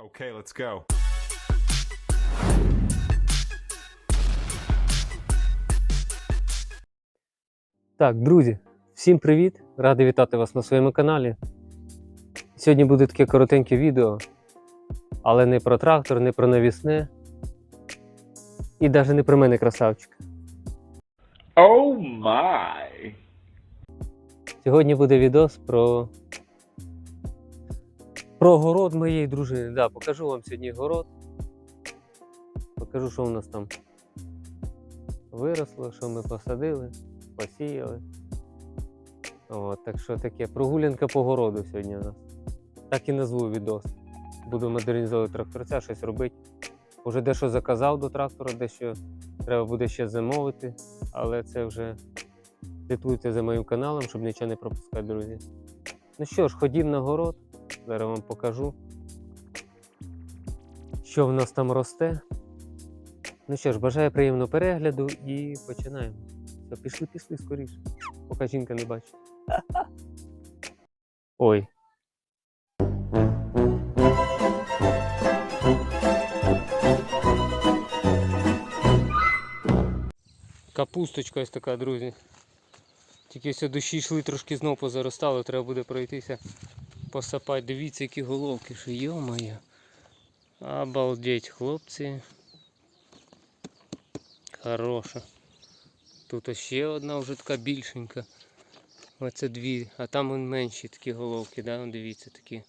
Okay, let's go. Так, друзі, всім привіт! Радий вітати вас на своєму каналі. Сьогодні буде таке коротеньке відео, але не про трактор, не про навісне. І навіть не про мене, красавчик. Oh my. Сьогодні буде відос про. Про город моєї дружини. Да, покажу вам сьогодні город. Покажу, що у нас там виросло, що ми посадили, посіяли. От, так що таке прогулянка по городу сьогодні у нас. Так і назву відос. Буду модернізовувати тракторця, щось робити. Уже дещо заказав до трактора, дещо треба буде ще замовити, але це вже слідкуйте за моїм каналом, щоб нічого не пропускати, друзі. Ну що ж, ходім на город, зараз вам покажу, що в нас там росте. Ну що ж, бажаю приємного перегляду і починаємо. Все, пішли, пішли скоріше, поки жінка не бачить. Ой. Капусточка ось така, друзі. Тільки все дощі йшли, трошки знов позаростало, треба буде пройтися, посапати. Дивіться, які головки, що йо-моє. Обалдеть, хлопці. Хороша. Тут ще одна вже така більшенька. Оце дві, а там вон менші такі головки, да? Дивіться, такі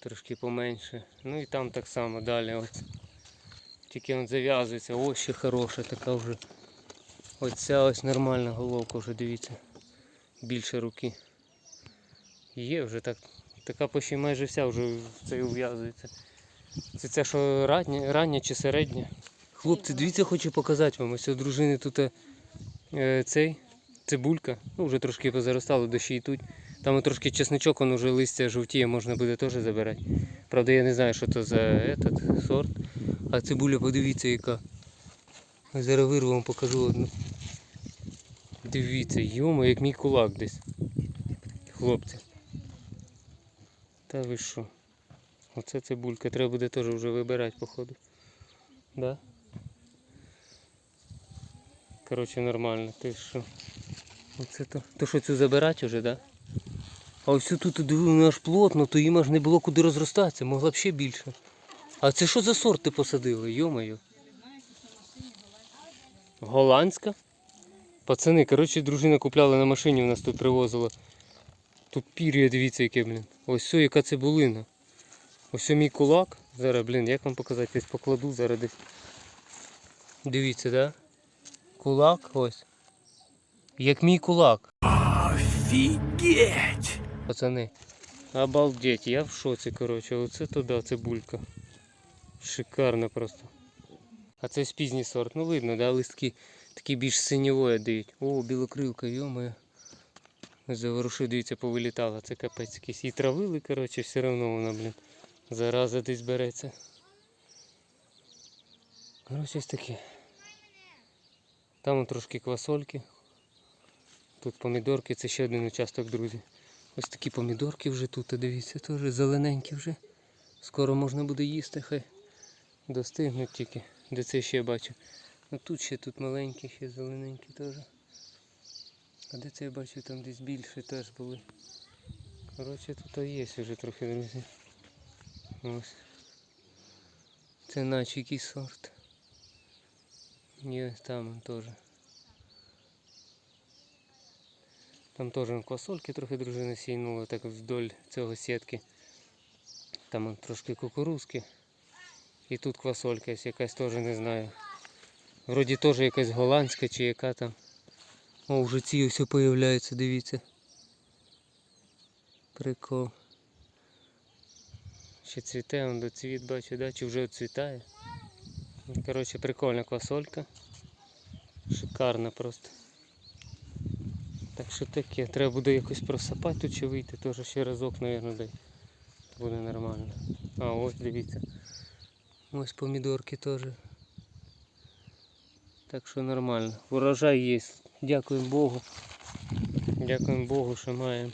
трошки поменше. Ну і там так само далі. Ось. Тільки він зав'язується. Ось ще хороша така вже. Оця ось нормальна головка вже дивіться. Більше руки. Є вже так. Така почти майже вся вже в це ув'язується. Це це що рання, рання чи середня. Хлопці, дивіться, хочу показати вам. Ось у дружини тут е, цей цибулька. Ну, вже трошки позаростало, дощі йдуть. Там трошки чесничок, він вже листя жовтіє, можна буде теж забирати. Правда, я не знаю, що це за этот сорт. А цибуля, подивіться, яка. Зараз вирву вам покажу одну. Дивіться, йома, як мій кулак десь. Хлопці. Та ви що? Оце цибулька, треба буде теж вже вибирати, походу. Да? Коротше, нормально, ти що? Оце то. То що цю забирати вже, да? А ось тут аж плотно, то їм аж не було куди розростатися, могла б ще більше. А це що за сорт ти посадили, йомаю? Голландська? Пацани, коротше, дружина купляла на машині, у нас тут привозила. Тут пір'я, дивіться, яке, блін. Ось все, яка цибулина. Ось мій кулак. Зараз, блін, як вам показати, десь покладу зараз десь. Дивіться, да? Кулак ось. Як мій кулак. Офігеть! Пацани. Обалдеть, я в шоці, коротше. Оце туди цибулька. Шикарно просто. А це ж пізній сорт. Ну видно, да, листки такі більш синьової дають. О, білокрилка, йомає. Заворуши, дивіться, повилітала. Це капець якийсь. І травили, коротше, все одно вона, блін. Зараза десь береться. Коротше, ось таке. Там трошки квасольки. Тут помідорки, це ще один участок, друзі. Ось такі помідорки вже тут, дивіться, теж зелененькі вже. Скоро можна буде їсти, хай достигнуть тільки. Де це ще бачу. Ну тут ще тут маленькі, ще зелененькі теж. А де це я бачу, там десь більше теж були. Коротше, тут є вже трохи, друзі. Ось. Це наче якийсь сорт. Є там теж. Там теж квасольки трохи дружина сійнула так вдоль цього сітки. Там трошки кукурузки. І тут квасолька якась теж не знаю. Вроді теж якась голландська чи яка там. О, вже ці ось появляються, дивіться. Прикол. Ще цвіте, он до цвіт бачу, да? чи вже цвітає. Коротше, прикольна квасолька. Шикарна просто. Так що таке, треба буде якось просапати тут чи вийти, теж ще разок, мабуть, дай. Буде нормально. А ось дивіться. Ось помідорки теж. Так що нормально. Урожай є. Дякуємо Богу. Дякуємо Богу, що маємо.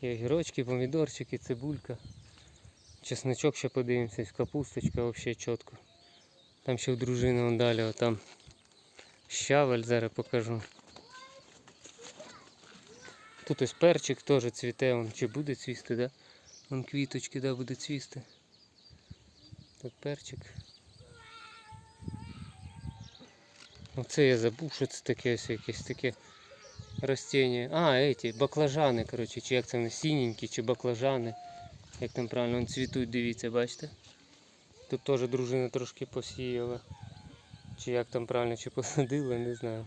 І огірочки, помідорчики, цибулька. Чесничок ще подивимося, капусточка взагалі чітко. Там ще в дружини вон далі, а щавель зараз покажу. Тут ось перчик теж цвіте, он чи буде цвісти, да? Вон квіточки, да, буде цвісти. Тут перчик. Оце я забув, що це таке ось якесь таке растіння. А, эти, баклажани, коротше, чи як це вони, синенькі, чи баклажани. Як там правильно вони цвітуть, дивіться, бачите? Тут теж дружина трошки посіяла. Чи як там правильно, чи посадила, не знаю.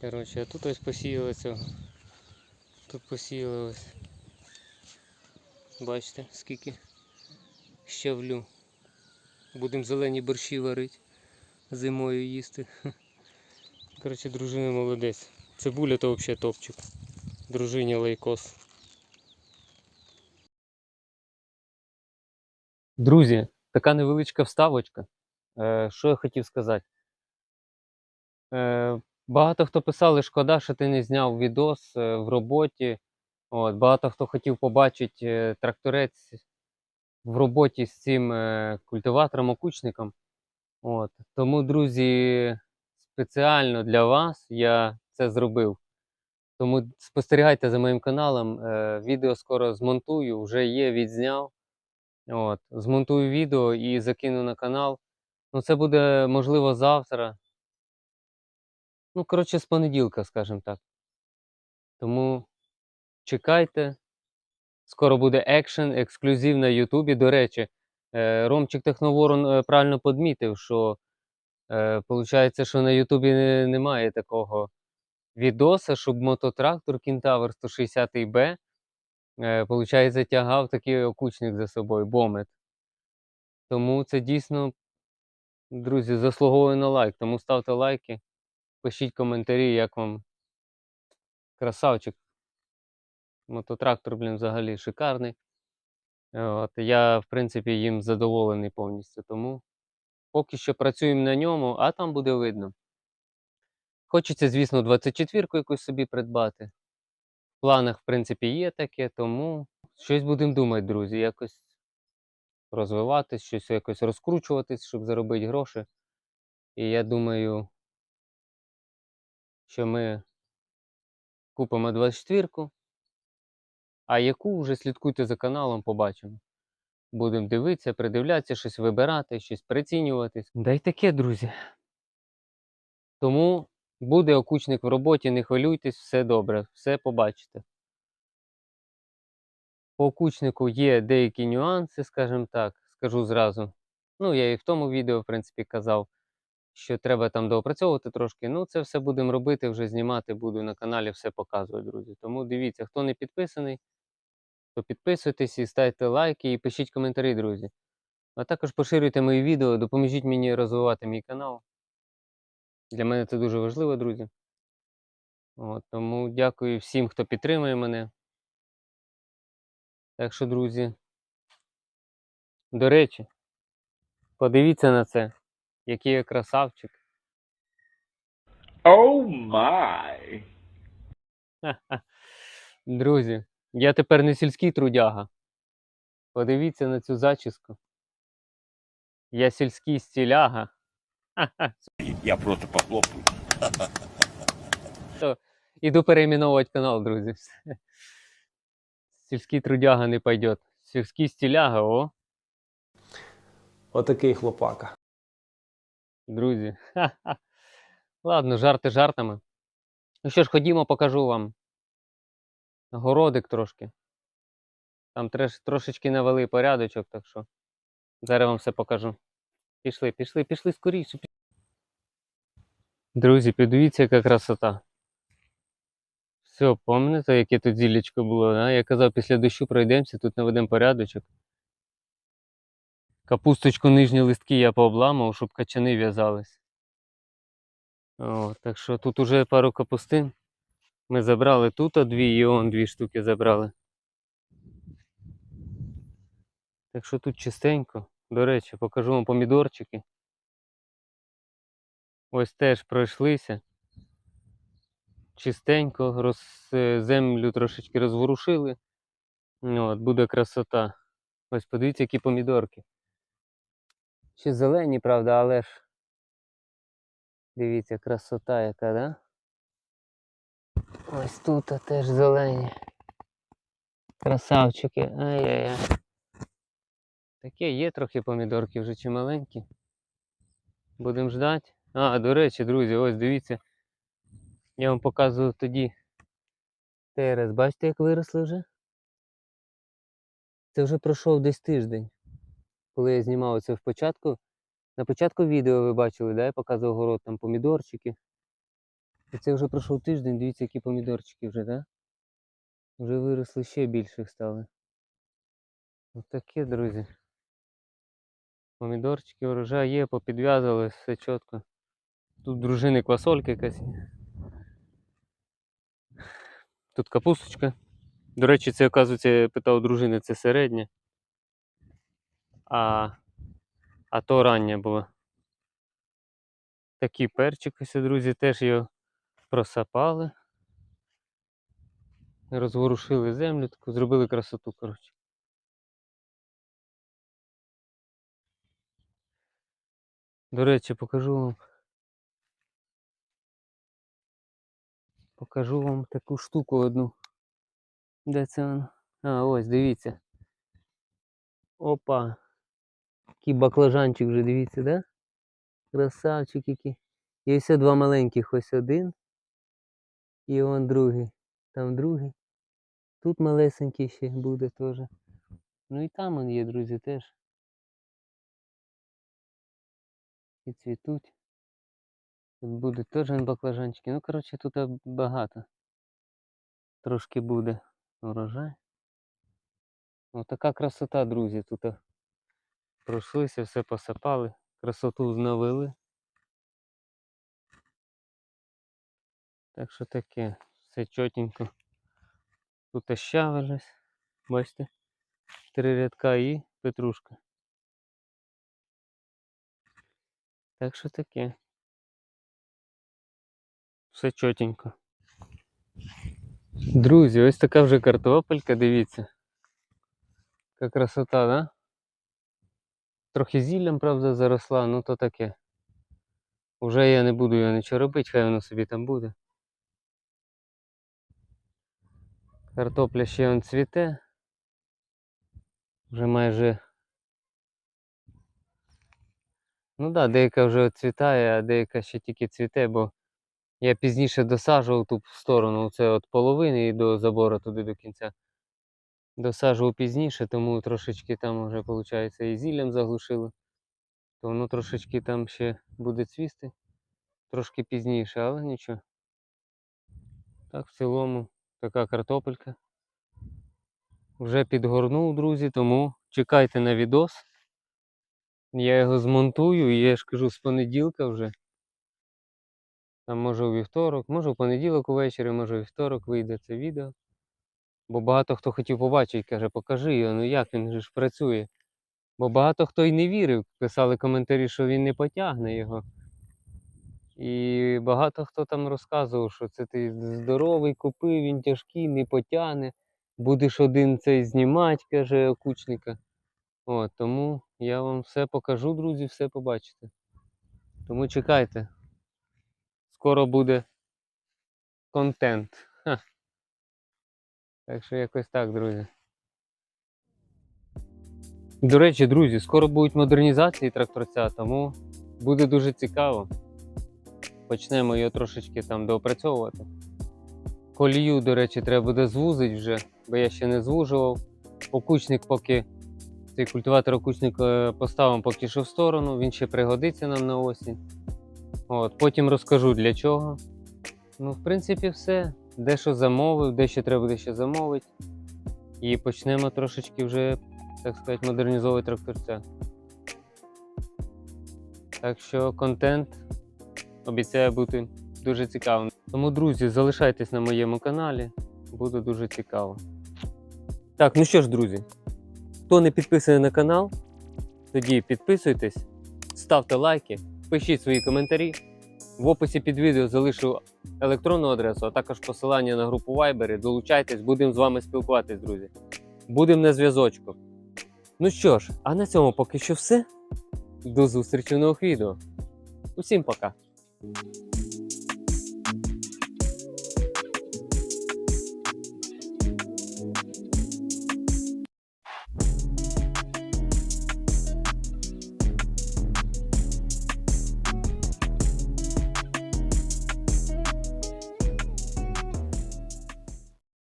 Коротше, а тут ось посіяла цього. Тут посіяла ось. Бачите, скільки щавлю. Будемо зелені борщі варити. Зимою їсти. Коротше, дружина молодець. Цибуля то взагалі топчик. Дружині лайкос. Друзі, така невеличка вставочка. Е, що я хотів сказати? Е, багато хто писали, шкода, що ти не зняв відос е, в роботі. От, багато хто хотів побачити е, тракторець в роботі з цим е, культиватором-окучником. От. Тому, друзі, спеціально для вас я це зробив. Тому спостерігайте за моїм каналом. Е, відео скоро змонтую, вже є, відзняв. От. Змонтую відео і закину на канал. Ну, це буде можливо завтра. Ну, коротше, з понеділка, скажімо так. Тому чекайте. Скоро буде екшен, ексклюзив на Ютубі. До речі, Ромчик Техноворон е, правильно подмітив, що е, виходить, що на Ютубі немає такого відоса, щоб мототрактор Кентавр 160B, е, виходить, тягав такий окучник за собою, бомет. Тому це дійсно, друзі, заслуговує на лайк. Тому ставте лайки, пишіть коментарі, як вам красавчик. Мототрактор, блін, взагалі шикарний. От, я, в принципі, їм задоволений повністю. Тому поки що працюємо на ньому, а там буде видно. Хочеться, звісно, 24-ку якусь собі придбати. В планах, в принципі, є таке, тому щось будемо думати, друзі, якось розвиватись, щось якось розкручуватись, щоб заробити гроші. І я думаю, що ми купимо 24-ку, а яку вже слідкуйте за каналом, побачимо. Будемо дивитися, придивлятися, щось вибирати, щось прицінюватись. Да й таке, друзі. Тому буде окучник в роботі, не хвилюйтесь, все добре, все побачите. По окучнику є деякі нюанси, скажімо так, скажу зразу. Ну, я і в тому відео, в принципі, казав, що треба там доопрацьовувати трошки. Ну, це все будемо робити, вже знімати буду на каналі, все показую, друзі. Тому дивіться, хто не підписаний, то підписуйтесь і ставте лайки і пишіть коментарі, друзі. А також поширюйте мої відео, допоможіть мені розвивати мій канал. Для мене це дуже важливо, друзі. От, тому дякую всім, хто підтримує мене. Так що, друзі, до речі, подивіться на це, який я красавчик. Oh my. Друзі, я тепер не сільський трудяга. Подивіться на цю зачіску. Я сільський стіляга. Я просто похлопаю. Іду переименовувати канал, друзі. Сільський трудяга не пойдет. Сільський стіляга, о, Отакий хлопака. друзі. Ладно, жарти жартами. Ну що ж, ходімо, покажу вам. Городик трошки. Там треш, трошечки навели порядочок, так що зараз вам все покажу. Пішли, пішли, пішли скоріше. Друзі, подивіться, яка красота. Все, пам'ятаєте, яке тут зіллячко було? А? Я казав, після дощу пройдемося, тут наведемо порядочок. Капусточку нижні листки я пообламав, щоб качани в'язались. Так що тут уже пару капустин. Ми забрали тут дві і он дві штуки забрали. Так що тут чистенько. До речі, покажу вам помідорчики. Ось теж пройшлися. Чистенько, роз... е, землю трошечки розворушили. От, буде красота. Ось подивіться, які помідорки. Ще зелені, правда, але ж. Дивіться, красота яка, да? Ось тут теж зелені. Красавчики. Ай-яй-яй. Таке є трохи помідорки вже чи маленькі. Будемо ждати. А, до речі, друзі, ось дивіться. Я вам показував тоді ТРС. Бачите, як виросли вже? Це вже пройшов десь тиждень. Коли я знімав це в початку. На початку відео ви бачили, да? я показував город там помідорчики. І це вже пройшов тиждень, дивіться, які помідорчики вже, да? Вже виросли ще більших стали. Ось таке, друзі. Помідорчики, урожай є, попідв'язали, все чітко. Тут дружини квасольки якась. Тут капусточка. До речі, це, оказується, я питав дружини, це середня. А, а то рання була. Такий перчик друзі, теж його просапали. Розворушили землю, таку, зробили красоту, коротше. До речі, покажу вам. Покажу вам таку штуку одну. Де це вона? А, ось, дивіться. Опа. Який баклажанчик вже, дивіться, да? Красавчик який. І ось два маленьких, ось один. І он другий. Там другий. Тут малесенький ще буде теж. Ну і там он є, друзі, теж. І цвітуть. Тут буде теж баклажанчики. Ну, коротше, тут багато. Трошки буде урожай. Отака красота, друзі, тут пройшлися, все посипали, красоту зновили. Так що таке, все чотенько. Тут щавель, бачите, три рядка і петрушка. Так що таке. Все чотенько. Друзі, ось така вже картопелька, дивіться. Яка красота, да? Трохи зіллям, правда, заросла, ну то таке. Уже я не буду його нічого робити, хай воно собі там буде. Картопля ще он цвіте. Вже майже. Ну так, да, деяка вже цвітає, а деяка ще тільки цвіте, бо я пізніше досаджував ту сторону, це від половини і до забору туди до кінця. Досаджував пізніше, тому трошечки там вже, виходить, і зіллям заглушило. То воно трошечки там ще буде цвісти. Трошки пізніше, але нічого. Так, в цілому, така картопелька. Вже підгорнув, друзі, тому чекайте на відос. Я його змонтую і я ж кажу з понеділка вже. Там може у вівторок, може у понеділок увечері, може у вівторок вийде це відео. Бо багато хто хотів побачити, каже, покажи його, ну як він ж працює. Бо багато хто й не вірив, писали коментарі, що він не потягне його. І багато хто там розказував, що це ти здоровий, купив, він тяжкий, не потягне. Будеш один цей знімати, каже окучника. От, тому я вам все покажу, друзі, все побачите. Тому чекайте. Скоро буде контент. Ха. Так що якось так, друзі. До речі, друзі, скоро будуть модернізації тракторця, тому буде дуже цікаво. Почнемо його трошечки там доопрацьовувати. Колію, до речі, треба буде звузити вже, бо я ще не звужував. Окучник поки цей культиватор окучник е, поставимо поки що в сторону, він ще пригодиться нам на осінь. От, потім розкажу для чого. Ну, в принципі, все. Дещо замовив, дещо треба буде ще замовити. І почнемо трошечки вже, так сказати, модернізовувати тракторця. Так що контент обіцяє бути дуже цікавим. Тому, друзі, залишайтесь на моєму каналі, буде дуже цікаво. Так, ну що ж, друзі, хто не підписаний на канал, тоді підписуйтесь, ставте лайки, пишіть свої коментарі. В описі під відео залишу електронну адресу, а також посилання на групу Viber. Долучайтесь, будемо з вами спілкуватись, друзі. Будемо на зв'язочку. Ну що ж, а на цьому поки що все. До зустрічі в нових відео. Усім пока! Thank you.